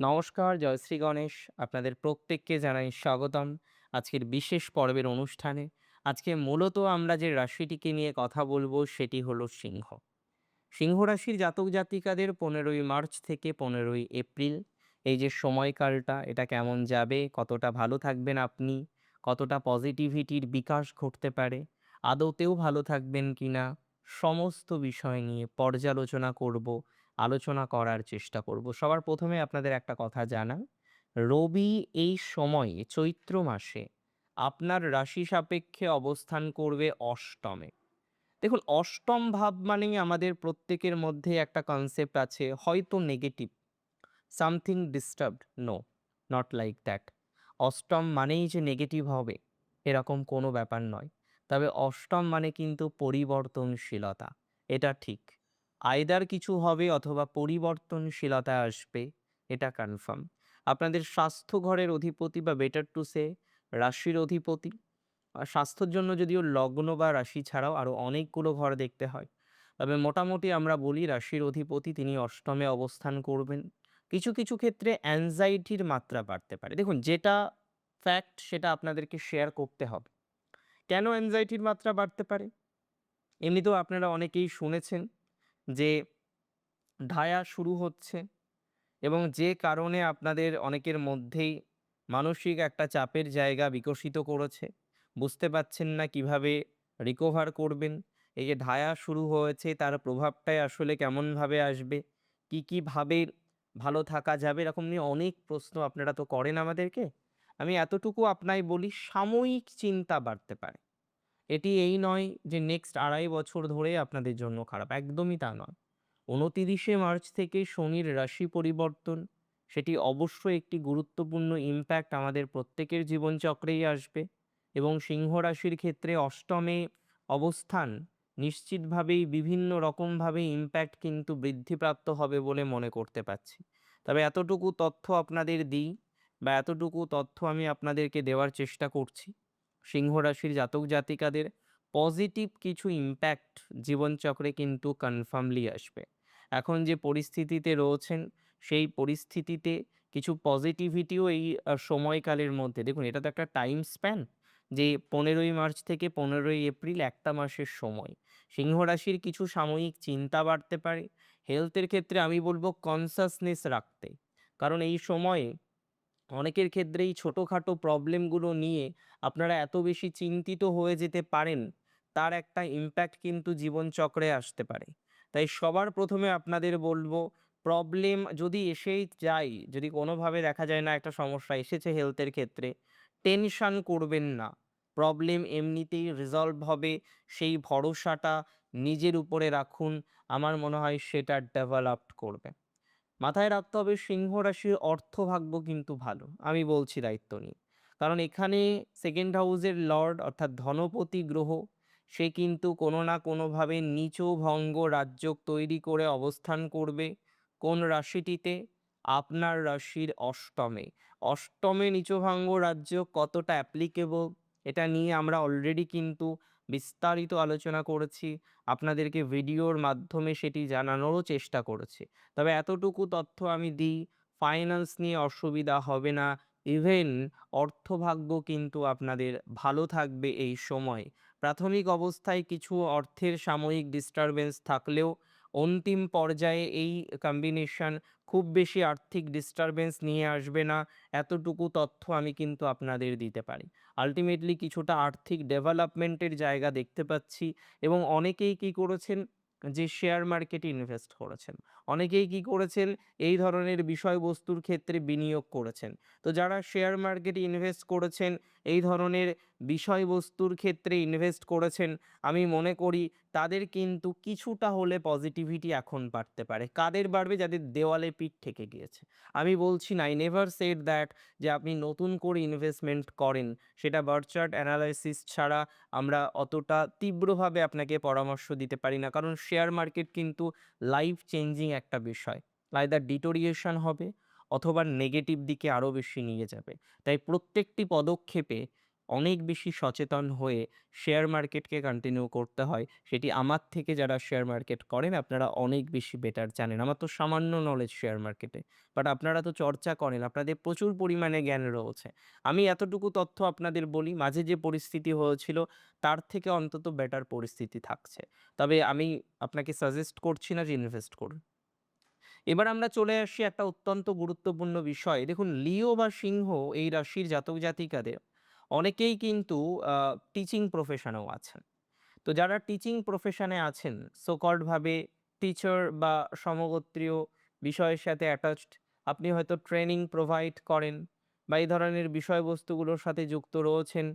নমস্কার জয়শ্রী গণেশ। আপনাদের প্রত্যেককে জানাই স্বাগতম আজকের বিশেষ পর্বের অনুষ্ঠানে। আজকে মূলত আমরা যে রাশিটিকে নিয়ে কথা বলব সেটি হলো সিংহ। সিংহ রাশির জাতক জাতিকাদের পনেরোই মার্চ থেকে পনেরোই এপ্রিল, এই যে সময়কালটা, এটা কেমন যাবে, কতটা ভালো থাকবেন আপনি, কতটা পজিটিভিটির বিকাশ ঘটতে পারে, আদতেও ভালো থাকবেন কিনা, সমস্ত বিষয় নিয়ে পর্যালোচনা করব। আলোচনা করার চেষ্টা করব। সবার প্রথমে আপনাদের একটা কথা জানা রবি এই সময়ে, চৈত্র মাসে আপনার রাশি সাপেক্ষে অবস্থান করবে অষ্টমে। দেখুন, অষ্টম ভাব মানেই আমাদের প্রত্যেকের মধ্যে একটা কনসেপ্ট আছে, হয়তো negative something disturbed no not like that অষ্টম মানেই যে নেগেটিভ হবে, এরকম কোনো ব্যাপার নয়। তবে অষ্টম মানে কিন্তু পরিবর্তনশীলতা, এটা ঠিক। আয়দার কিছু হবে অথবা পরিবর্তনশীলতা আসবে, এটা কনফার্ম আপনাদের স্বাস্থ্য ঘরের অধিপতি বা বেটার টু সে রাশির অধিপতি স্বাস্থ্যের জন্য যদিও লগ্ন বা রাশি ছাড়াও আরও অনেকগুলো ঘর দেখতে হয়, তবে মোটামুটি আমরা বলি রাশির অধিপতি তিনি অষ্টমে অবস্থান করবেন। কিছু কিছু ক্ষেত্রে অ্যাংজাইটির মাত্রা বাড়তে পারে। দেখুন, যেটা ফ্যাক্ট সেটা আপনাদেরকে শেয়ার করতে হবে। কেন অ্যাংজাইটির মাত্রা বাড়তে পারে? এমনিতেও আপনারা অনেকেই শুনেছেন যে ঢায়া শুরু হচ্ছে এবং যে কারণে আপনাদের অনেকের মধ্যেই মানসিক একটা চাপের জায়গা বিকশিত করেছে। বুঝতে পারছেন না কীভাবে রিকভার করবেন? এই যে ঢায়া শুরু হয়েছে, তার প্রভাবটাই আসলে কেমনভাবে আসবে? কি কীভাবে ভালো থাকা যাবে? এরকম নিয়ে অনেক প্রশ্ন আপনারা তো করেন আমাদেরকে। আমি এতটুকু আপনাই বলি, সাময়িক চিন্তা বাড়তে পারে। এটি এই নয় যে নেক্সট আড়াই বছর ধরে আপনাদের জন্য খারাপ, একদমই তা নয়। উনতিরিশে মার্চ থেকে শনির রাশি পরিবর্তন, সেটি অবশ্যই একটি গুরুত্বপূর্ণ ইম্প্যাক্ট আমাদের প্রত্যেকের জীবনচক্রেই আসবে এবং সিংহ রাশির ক্ষেত্রে অষ্টমে অবস্থান নিশ্চিতভাবেই বিভিন্ন রকমভাবে ইম্প্যাক্ট কিন্তু বৃদ্ধিপ্রাপ্ত হবে বলে মনে করতে পারছি। তবে এতটুকু তথ্য আপনাদের দিই বা এতটুকু তথ্য আমি আপনাদেরকে দেওয়ার চেষ্টা করছি। সিংহ রাশির জাতক জাতিকাদের পজিটিভ কিছু ইম্প্যাক্ট জীবনচক্রে কিন্তু কনফার্মলি আসবে। এখন যে পরিস্থিতিতে রয়েছেন, সেই পরিস্থিতিতে কিছু পজিটিভিটিও এই সময়কালের মধ্যে, দেখুন এটা তো একটা টাইম স্প্যান যে পনেরোই মার্চ থেকে পনেরোই এপ্রিল একটা মাসের সময়। সিংহ রাশির কিছু সাময়িক চিন্তা বাড়তে পারে। হেলথের ক্ষেত্রে আমি বলব কনসাসনেস রাখতে। কারণ এই সময়ে অনেকের ক্ষেত্রেই ছোটোখাটো প্রবলেমগুলো নিয়ে আপনারা এত বেশি চিন্তিত হয়ে যেতে পারেন, তার একটা ইম্প্যাক্ট কিন্তু জীবনচক্রে আসতে পারে। তাই সবার প্রথমে আপনাদের বলব প্রবলেম যদি এসেই যায়, যদি কোনোভাবে দেখা যায় না একটা সমস্যা এসেছে হেলথের ক্ষেত্রে টেনশান করবেন না। প্রবলেম এমনিতেই রিজলভ হবে, সেই ভরসাটা নিজের উপরে রাখুন, আমার মনে হয় সেটা ডেভেলপড করবে। মাথায় রাখতে হবে সিংহ রাশির অর্থভাগ্য কিন্তু ভালো। আমি বলছি দায়িত্ব নিয়ে। কারণ এখানে সেকেন্ড হাউসের লর্ড অর্থাৎ ধনপতি গ্রহ, সে কিন্তু কোনো না কোনোভাবে নিচ ভঙ্গ রাজ্য তৈরি করে অবস্থান করবে কোন রাশিটিতে? আপনার রাশির অষ্টমে। অষ্টমে নিচভঙ্গ রাজ্য কতটা অ্যাপ্লিকেবল এটা নিয়ে আমরা অলরেডি কিন্তু বিস্তারিত আলোচনা করেছি, আপনাদেরকে ভিডিওর মাধ্যমে সেটি জানানোরও চেষ্টা করেছি। তবে এতটুকু তথ্য আমি দিই ফাইন্যান্স নিয়ে অসুবিধা হবে না ইভেন অর্থভাগ্য কিন্তু আপনাদের ভালো থাকবে এই সময়। প্রাথমিক অবস্থায় কিছু অর্থের সাময়িক ডিস্টারবেন্স থাকলেও অন্তিম পর্যায়ে এই কম্বিনেশন খুব বেশি আর্থিক ডিস্টারবেন্স নিয়ে আসবে না। এতটুকু তথ্য আমি কিন্তু আপনাদের দিতে পারি। আলটিমেটলি কিছুটা আর্থিক ডেভেলপমেন্টের জায়গা দেখতে পাচ্ছি এবং অনেকেই কি করেছেন? যে শেয়ার মার্কেটে ইনভেস্ট করেছেন। অনেকেই কি করেছেন? এই ধরনের বিষয়বস্তুর ক্ষেত্রে বিনিয়োগ করেছেন। তো যারা শেয়ার মার্কেটে ইনভেস্ট করেছেন, এই ধরনের বিষয়বস্তুর ক্ষেত্রে ইনভেস্ট করেছেন, আমি মনে করি তাদের কিন্তু কিছুটা হলে পজিটিভিটি এখন বাড়তে পারে। কাদের বাড়বে? যাদের দেওয়ালে পিঠ থেকে গিয়েছে। আমি বলছি না আই নেভার সেড দ্যাট যে আপনি নতুন করে ইনভেস্টমেন্ট করেন। সেটা বার্চার্ট অ্যানালাইসিস ছাড়া আমরা অতটা তীব্রভাবে আপনাকে পরামর্শ দিতে পারি না। কারণ শেয়ার মার্কেট কিন্তু লাইফ চেঞ্জিং একটা বিষয়। আইদার ডিটোরিয়েশন হবে অথবা নেগেটিভ দিকে আরও বেশি নিয়ে যাবে। তাই প্রত্যেকটি পদক্ষেপে অনেক বেশি সচেতন হয়ে শেয়ার মার্কেটকে কন্টিনিউ করতে হয়। সেটি আমার থেকে যারা শেয়ার মার্কেট করেন, আপনারা অনেক বেশি বেটার জানেন। আমার তো সামান্য নলেজ শেয়ার মার্কেটে বাট আপনারা তো চর্চা করেন, আপনাদের প্রচুর পরিমাণে জ্ঞান রয়েছে। আমি এতটুকু তথ্য আপনাদের বলি, মাঝে যে পরিস্থিতি হয়েছিল, তার থেকে অন্তত বেটার পরিস্থিতি থাকছে। তবে আমি আপনাকে সাজেস্ট করছি না যে ইনভেস্ট করুন। এবার আমরা চলে আসি একটা অত্যন্ত গুরুত্বপূর্ণ বিষয়। দেখুন, লিও বা সিংহ এই রাশির জাতক জাতিকাদের অনেকেই কিন্তু টিচিং প্রফেশনেও আছেন। তো যারা টিচিং প্রফেশনে আছেন সোকল্ডভাবে টিচার বা সমগোত্রীয় বিষয়ের সাথে অ্যাটাচড আপনি হয়তো ট্রেনিং প্রোভাইড করেন বা এই ধরনের বিষয়বস্তুগুলোর সাথে যুক্ত রয়েছেন,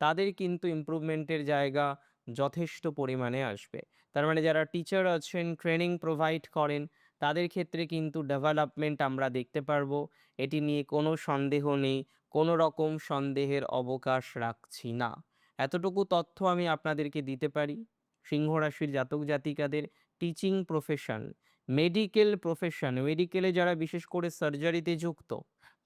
তাদের কিন্তু ইমপ্রুভমেন্টের জায়গা যথেষ্ট পরিমাণে আসবে। তার মানে যারা টিচার আছেন ট্রেনিং প্রোভাইড করেন, তাদের ক্ষেত্রে কিন্তু ডেভেলপমেন্ট আমরা দেখতে পারব। এটি নিয়ে কোনো সন্দেহ নেই। কোনো রকম সন্দেহের অবকাশ রাখছি না। এতটুকু তথ্য আমি আপনাদেরকে দিতে পারি। সিংহ রাশির জাতক জাতিকাদের টিচিং প্রফেশন মেডিকেল প্রফেশন মেডিকেলে যারা বিশেষ করে সার্জারিতে যুক্ত,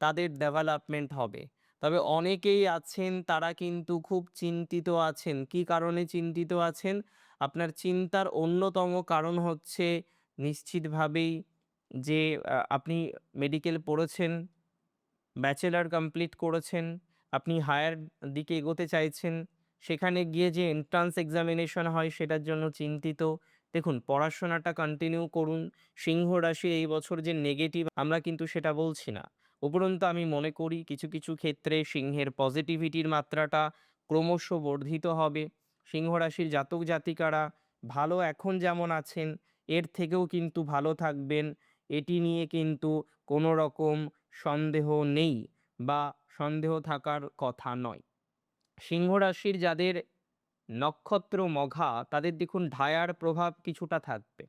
তাদের ডেভেলপমেন্ট হবে। তবে অনেকেই আছেন, তারা কিন্তু খুব চিন্তিত আছেন। কি কারণে চিন্তিত আছেন? আপনার চিন্তার অন্যতম কারণ হচ্ছে, নিশ্চিতভাবেই যে আপনি মেডিকেল পড়েছেন ব্যাচেলার কমপ্লিট করেছেন, আপনি হায়ার দিকে এগোতে চাইছেন, সেখানে গিয়ে যে এন্ট্রান্স এক্সামিনেশন হয় সেটার জন্য চিন্তিত। দেখুন, পড়াশোনাটা কন্টিনিউ করুন, সিংহ রাশি এই বছর যে নেগেটিভ আমরা কিন্তু সেটা বলছি না। উপরন্তু আমি মনে করি কিছু কিছু ক্ষেত্রে সিংহের পজিটিভিটির মাত্রাটা ক্রমশ বর্ধিত হবে। সিংহ রাশির জাতক জাতিকারা ভালো এখন যেমন আছেন, এর থেকেও কিন্তু ভালো থাকবেন। এটি নিয়ে কিন্তু কোনো রকম সন্দেহ নেই বা সন্দেহ থাকার কথা নয়। সিংহ রাশির যাদের নক্ষত্র মঘা, তাদের দেখুন ঢায়ার প্রভাব কিছুটা থাকবে।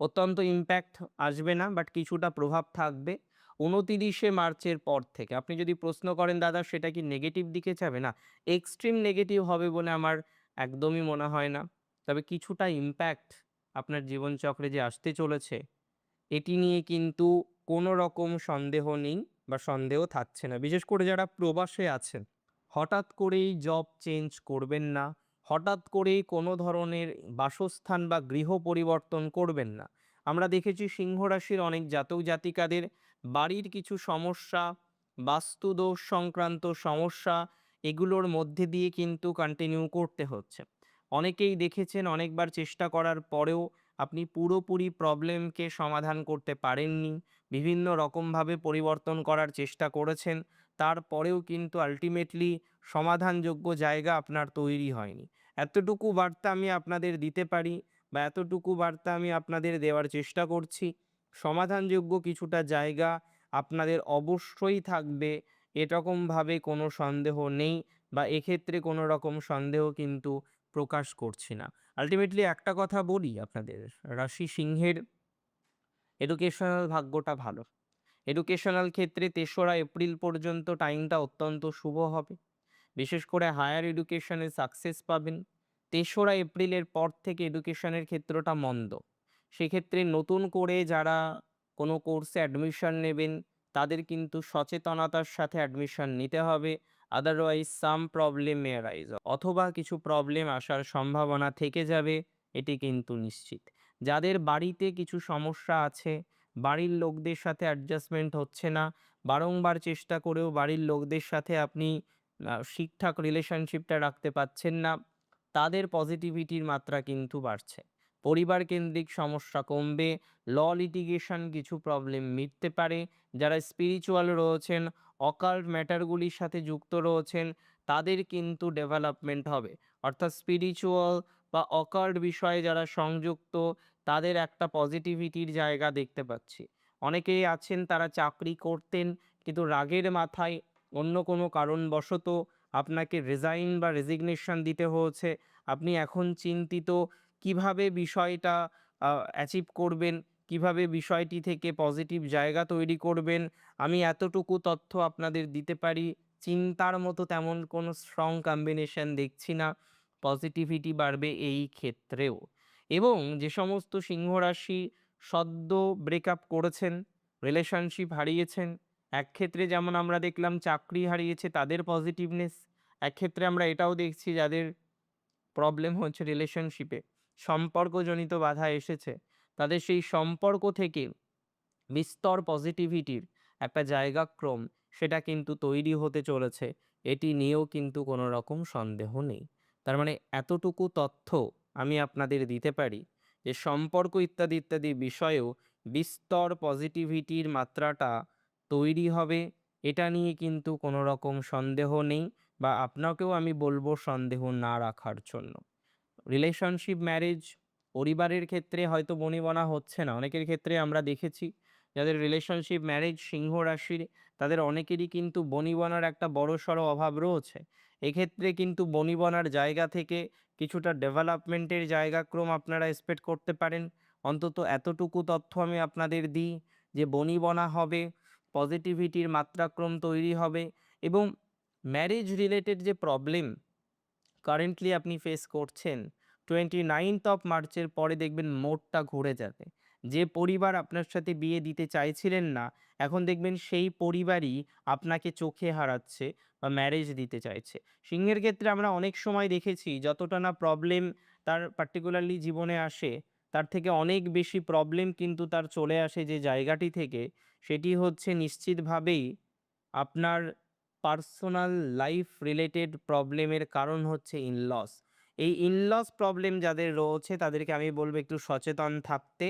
অত্যন্ত ইম্প্যাক্ট আসবে না বাট কিছুটা প্রভাব থাকবে উনতিরিশে মার্চের পর থেকে। আপনি যদি প্রশ্ন করেন, দাদা, সেটা কি নেগেটিভ দিকে যাবে? না এক্সট্রিম নেগেটিভ হবে বলে আমার একদমই মনে হয় না। তবে কিছুটা ইম্প্যাক্ট আপনার জীবনচক্রে যে আসতে চলেছে, এটি নিয়ে কিন্তু কোনো রকম সন্দেহ নেই বা সন্দেহ থাকছে না। বিশেষ করে যারা প্রবাসে আছেন, হঠাৎ করেই জব চেঞ্জ করবেন না, হঠাৎ করেই কোনো ধরনের বাসস্থান বা গৃহ পরিবর্তন করবেন না। আমরা দেখেছি সিংহ রাশির অনেক জাতক জাতিকাদের বাড়ির কিছু সমস্যা, বাস্তুদোষ সংক্রান্ত সমস্যা, এগুলোর মধ্যে দিয়ে কিন্তু কন্টিনিউ করতে হচ্ছে। অনেকেই দেখেছেন অনেকবার চেষ্টা করার পরেও আপনি পুরোপুরি প্রবলেমকে সমাধান করতে পারেননি। বিভিন্ন রকমভাবে পরিবর্তন করার চেষ্টা করেছেন। তারপরেও কিন্তু আলটিমেটলি সমাধানযোগ্য জায়গা আপনার তৈরি হয়নি। এতটুকু বার্তা আমি আপনাদের দিতে পারি বা এতটুকু বার্তা আমি আপনাদের দেওয়ার চেষ্টা করছি। সমাধানযোগ্য কিছুটা জায়গা আপনাদের অবশ্যই থাকবে। এরকমভাবে কোনো সন্দেহ নেই বা এক্ষেত্রে কোনো রকম সন্দেহ কিন্তু প্রকাশ করছি না। আলটিমেটলি একটা কথা বলি আপনাদের, রাশি সিংহের এডুকেশনাল ভাগ্যটা ভালো। এডুকেশনাল ক্ষেত্রে তেসরা এপ্রিল পর্যন্ত টাইমটা অত্যন্ত শুভ হবে। বিশেষ করে হায়ার এডুকেশনে সাকসেস পাবেন। তেসরা এপ্রিলের পর থেকে এডুকেশনের ক্ষেত্রটা মন্দ। সেক্ষেত্রে নতুন করে যারা কোনো কোর্সে অ্যাডমিশন নেবেন, তাদের কিন্তু সচেতনতার সাথে অ্যাডমিশন নিতে হবে। Otherwise some problem may arise অথবা কিছু প্রবলেম আসার সম্ভাবনা থেকে যাবে, এটি কিন্তু নিশ্চিত। যাদের বাড়িতে কিছু সমস্যা আছে, বাড়ির লোকদের সাথে অ্যাডজাস্টমেন্ট হচ্ছে না, বারংবার চেষ্টা করেও বাড়ির লোকদের সাথে আপনি ঠিকঠাক রিলেশনশিপটা রাখতে পাচ্ছেন না, তাদের পজিটিভিটির মাত্রা কিন্তু বাড়ছে। পরিবার কেন্দ্রিক সমস্যা কমবে ল লিটিগেশন কিছু প্রবলেম মিটতে পারে, যারা স্পিরিচুয়াল রয়েছেন অকাল্ট ম্যাটারগুলির সাথে যুক্ত রয়েছেন, তাদের কিন্তু ডেভেলপমেন্ট হবে। অর্থাৎ স্পিরিচুয়াল বা অকাল্ট বিষয়ে যারা সংযুক্ত, তাদের একটা পজিটিভিটির জায়গা দেখতে পাচ্ছি। অনেকেই আছেন, তারা চাকরি করতেন, কিন্তু রাগের মাথায় অন্য কোনো কারণবশত আপনাকে রেজাইন বা রেজিগনেশন দিতে হয়েছে। আপনি এখন চিন্তিত, কীভাবে বিষয়টা অ্যাচিভ করবেন? কীভাবে বিষয়টি থেকে পজিটিভ জায়গা তৈরি করবেন? আমি এতটুকু তথ্য আপনাদের দিতে পারি। চিন্তার মতো তেমন কোনো স্ট্রং কম্বিনেশন দেখছি না। পজিটিভিটি বাড়বে এই ক্ষেত্রেও। এবং যে সমস্ত সিংহ রাশি সদ্য ব্রেকআপ করেছেন রিলেশনশিপ হারিয়েছেন, এক ক্ষেত্রে যেমন আমরা দেখলাম চাকরি হারিয়েছে, তাদের পজিটিভনেস এক ক্ষেত্রে আমরা এটাও দেখছি যাদের প্রবলেম হচ্ছে রিলেশনশিপে সম্পর্কজনিত বাধা এসেছে। তাদের সেই সম্পর্ক থেকে বিস্তর পজিটিভিটির একটা জায়গাক্রম সেটা কিন্তু তৈরি হতে চলেছে। এটি নিয়েও কিন্তু কোনো রকম সন্দেহ নেই। তার মানে এতটুকু তথ্য আমি আপনাদের দিতে পারি যে সম্পর্ক ইত্যাদি ইত্যাদি বিষয়েও বিস্তর পজিটিভিটির মাত্রাটা তৈরি হবে, এটা নিয়ে কিন্তু কোনো রকম সন্দেহ নেই বা আপনাকেও আমি বলব সন্দেহ না রাখার জন্য। রিলেশনশিপ ম্যারেজ পরিবারের ক্ষেত্রে হয়তো বনিবনা হচ্ছে না। অনেকের ক্ষেত্রে আমরা দেখেছি যাদের রিলেশনশিপ ম্যারেজ সিংহ রাশির, তাদের অনেকেরই কিন্তু বনিবনার একটা বড়সড় অভাব রয়েছে। এক্ষেত্রে কিন্তু বনিবনার জায়গা থেকে কিছুটা ডেভেলপমেন্টের জায়গাক্রম আপনারা এক্সপেক্ট করতে পারেন। অন্তত এতটুকু তথ্য আমি আপনাদের দিই যে বনিবনা হবে পজিটিভিটির মাত্রাক্রম তৈরি হবে এবং ম্যারেজ রিলেটেড যে প্রবলেম কারেন্টলি আপনি ফেস করছেন টোয়েন্টি নাইনথ অফ মার্চের পরে দেখবেন মোড়টা ঘুরে যাবে। যে পরিবার আপনার সাথে বিয়ে দিতে চাইছিলেন না, এখন দেখবেন সেই পরিবারই আপনাকে চোখে হারাচ্ছে বা ম্যারেজ দিতে চাইছে। সিংহের ক্ষেত্রে আমরা অনেক সময় দেখেছি, যতটা না প্রবলেম তার পার্টিকুলারলি জীবনে আসে, তার থেকে অনেক বেশি প্রবলেম কিন্তু তার চলে আসে যে জায়গাটি থেকে, সেটি হচ্ছে নিশ্চিতভাবেই আপনার পার্সোনাল লাইফ রিলেটেড প্রবলেমের কারণ হচ্ছে ইনলস এই ইনলস প্রবলেম যাদের রয়েছে, তাদেরকে আমি বলব একটু সচেতন থাকতে।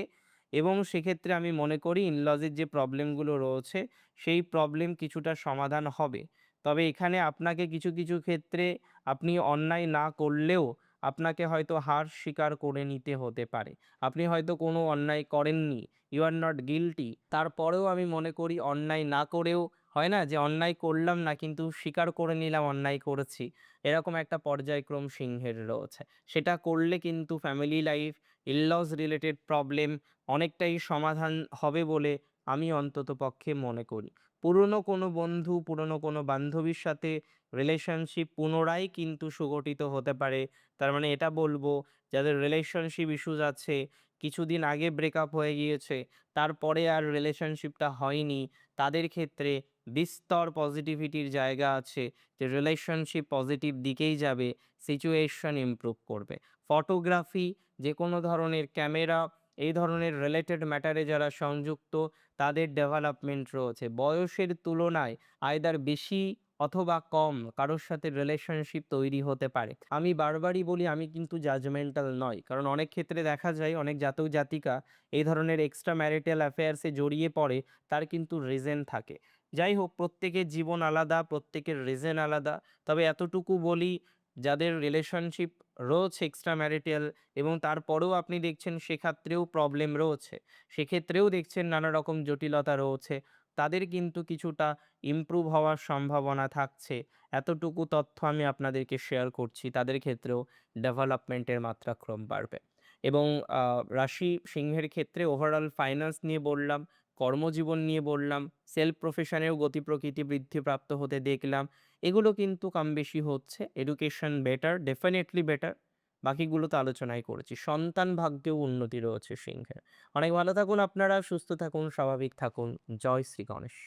এবং সেক্ষেত্রে আমি মনে করি ইনলজের যে প্রবলেমগুলো রয়েছে, সেই প্রবলেম কিছুটা সমাধান হবে। তবে এখানে আপনাকে কিছু কিছু ক্ষেত্রে আপনি অন্যায় না করলেও আপনাকে হয়তো হার স্বীকার করে নিতে হতে পারে। আপনি হয়তো কোনো অন্যায় করেননি ইউ আর নট গিলটি তারপরেও আমি মনে করি, অন্যায় না করেও হয় না যে, অন্যায় করলাম না কিন্তু স্বীকার করে নিলাম অন্যায় করেছি। এরকম একটা পর্যায়ক্রম সিংহের রয়েছে। সেটা করলে কিন্তু family life in laws related problem অনেকটাই সমাধান হবে বলে আমি অন্তত পক্ষে মনে করি। পুরনো কোনো বন্ধু, পুরনো কোনো বান্ধবীর সাথে রিলেশনশিপ পুনরায় কিন্তু সুগঠিত হতে পারে। তার মানে এটা বলব, যাদের রিলেশনশিপ ইস্যুস আছে, কিছুদিন আগে ব্রেকআপ হয়ে গিয়েছে, তারপরে আর রিলেশনশিপটা হয়নি, তাদের ক্ষেত্রে বিস্তর পজিটিভিটির জায়গা আছে, যে রিলেশনশিপ পজিটিভ দিকেই যাবে সিচুয়েশন ইমপ্রুভ করবে। ফটোগ্রাফি যে কোনো ধরনের ক্যামেরা এই ধরনের রিলেটেড ম্যাটারে যারা সংযুক্ত, তাদের ডেভেলপমেন্ট রয়েছে। বয়সের তুলনায় আয়দার বেশি অথবা কম কারোর সাথে রিলেশনশিপ তৈরি হতে পারে। আমি বারবারই বলি, আমি কিন্তু জাজমেন্টাল নয়। কারণ অনেক ক্ষেত্রে দেখা যায়, অনেক জাতক জাতিকা এই ধরনের এক্সট্রা ম্যারিটাল অ্যাফেয়ার্সে জড়িয়ে পড়ে, তার কিন্তু রিজেন থাকে। যাই হোক প্রত্যেকের জীবন আলাদা, প্রত্যেকের রিজন আলাদা। তবে এতটুকু বলি, যাদের রিলেশনশিপ রয়েছে এক্সট্রা ম্যারিটাল এবং তারপরেও আপনি দেখছেন সেক্ষেত্রেও প্রবলেম রয়েছে। সেক্ষেত্রেও দেখছেন নানা রকম জটিলতা রয়েছে। তাদের কিন্তু কিছুটা ইমপ্রুভ হওয়ার সম্ভাবনা থাকছে। এতটুকু তথ্য আমি আপনাদেরকে শেয়ার করছি। তাদের ক্ষেত্রেও ডেভেলপমেন্টের মাত্রা ক্রম বাড়বে। এবং রাশি সিংহের ক্ষেত্রে ওভারঅল ফাইন্যান্স নিয়ে বললাম কর্মজীবন নিয়ে বললাম সেলফ প্রফেশনেও গতি প্রকৃতি বৃদ্ধিপ্রাপ্ত হতে দেখলাম। এগুলো কিন্তু কম বেশি হচ্ছে। এডুকেশন বেটার ডেফিনেটলি বেটার বাকিগুলো তো আলোচনাই করেছি। সন্তান ভাগ্যেও উন্নতি রয়েছে সিংহের। অনেক ভালো থাকুন আপনারা, সুস্থ থাকুন, স্বাভাবিক থাকুন। জয় শ্রী গণেশ।